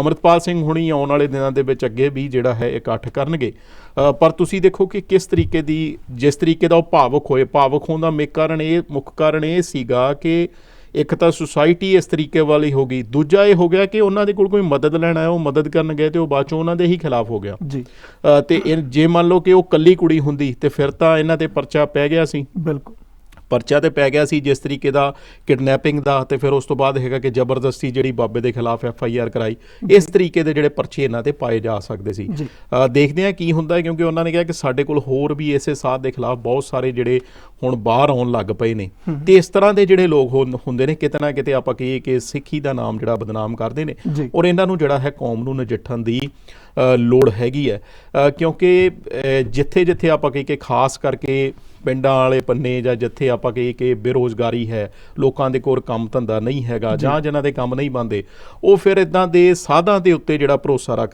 ਅਮਰਤਪਾਲ ਸਿੰਘ ਹੁਣੀ ਆਉਣ ਵਾਲੇ ਦਿਨਾਂ ਦੇ ਵਿੱਚ ਅੱਗੇ ਵੀ ਜਿਹੜਾ ਹੈ ਇਕੱਠ ਕਰਨਗੇ। ਪਰ ਤੁਸੀਂ ਦੇਖੋ ਕਿ ਕਿਸ ਤਰੀਕੇ ਦੀ ਜਿਸ ਤਰੀਕੇ ਦਾ ਉਹ ਭਾਵੁਕ ਹੋਏ ਭਾਵੁਕ ਹੋਣ ਦਾ ਮੁੱਖ ਕਾਰਨ ਇਹ ਮੁੱਖ ਕਾਰਨ ਇਹ ਸੀਗਾ ਕਿ ਇੱਕ ਤਾਂ ਸੁਸਾਇਟੀ ਇਸ ਤਰੀਕੇ ਵਾਲੀ ਹੋ ਗਈ ਦੂਜਾ ਇਹ ਹੋ ਗਿਆ ਕਿ ਉਹਨਾਂ ਦੇ ਕੋਲ ਕੋਈ ਮਦਦ ਲੈਣ ਆਇਆ ਉਹ ਮਦਦ ਕਰਨ ਗਏ ਤੇ ਉਹ ਬਾਅਦ ਚੋਂ ਉਹਨਾਂ ਦੇ ਹੀ ਖਿਲਾਫ ਹੋ ਗਿਆ। ਜੀ। ਤੇ ਜੇ ਮੰਨ ਲਓ ਕਿ ਉਹ ਕੱਲੀ ਕੁੜੀ ਹੁੰਦੀ ਤੇ ਫਿਰ ਤਾਂ ਇਹਨਾਂ ਤੇ ਪਰਚਾ ਪੈ ਗਿਆ ਸੀ। ਬਿਲਕੁਲ। ਪਰਚਾ ਤੇ ਪੈ ਗਿਆ ਸੀ ਜਿਸ ਤਰੀਕੇ ਦਾ ਕਿਡਨੈਪਿੰਗ ਦਾ ਤੇ ਫਿਰ ਉਸ ਤੋਂ ਬਾਅਦ ਹੈਗਾ ਕਿ ਜ਼ਬਰਦਸਤੀ ਜਿਹੜੀ ਬਾਬੇ ਦੇ ਖਿਲਾਫ ਐਫ ਆਈ ਆਰ ਕਰਾਈ। ਇਸ ਤਰੀਕੇ ਦੇ ਜਿਹੜੇ ਪਰਚੇ ਇਹਨਾਂ ਤੇ ਪਾਏ ਜਾ ਸਕਦੇ ਸੀ। ਦੇਖਦੇ ਹਾਂ ਕੀ ਹੁੰਦਾ ਕਿਉਂਕਿ ਉਹਨਾਂ ਨੇ ਕਿਹਾ ਕਿ ਸਾਡੇ ਕੋਲ ਹੋਰ ਵੀ ਇਸੇ ਸਾਥ ਦੇ ਖਿਲਾਫ ਬਹੁਤ ਸਾਰੇ ਜਿਹੜੇ ਹੁਣ ਬਾਹਰ ਆਉਣ ਲੱਗ ਪਏ ਨੇ। ਤੇ ਇਸ ਤਰ੍ਹਾਂ ਦੇ ਜਿਹੜੇ ਲੋਕ ਹੁੰਦੇ ਨੇ ਕਿਤੇ ਨਾ ਕਿਤੇ ਆਪਾਂ ਕਹੀਏ ਕਿ ਸਿੱਖੀ ਦਾ ਨਾਮ ਜਿਹੜਾ ਬਦਨਾਮ ਕਰਦੇ ਨੇ। ਔਰ ਇਹਨਾਂ ਨੂੰ ਜਿਹੜਾ ਹੈ ਕੌਮ ਨੂੰ ਨਜਿੱਠਣ ਦੀ ਲੋੜ ਹੈਗੀ ਹੈ। ਕਿਉਂਕਿ ਜਿੱਥੇ ਜਿੱਥੇ ਆਪਾਂ ਕਹੀਏ ਕਿ ਖਾਸ ਕਰਕੇ ਪਿੰਡਾਂ ਵਾਲੇ ਪੰਨੇ ਜਾਂ ਜਿੱਥੇ ਆਪਾਂ ਕਹੀਏ ਕਿ ਬੇਰੋਜ਼ਗਾਰੀ ਹੈ ਲੋਕਾਂ ਦੇ ਕੋਲ ਕੰਮ ਧੰਦਾ ਨਹੀਂ ਹੈਗਾ ਜਾਂ ਜਿਨ੍ਹਾਂ ਦੇ ਕੰਮ ਨਹੀਂ ਬੰਦੇ ਉਹ ਫਿਰ ਇਦਾਂ ਦੇ ਸਾਧਾਂ ਦੇ ਉੱਤੇ ਜਿਹੜਾ ਭਰੋਸਾ ਰੱਖ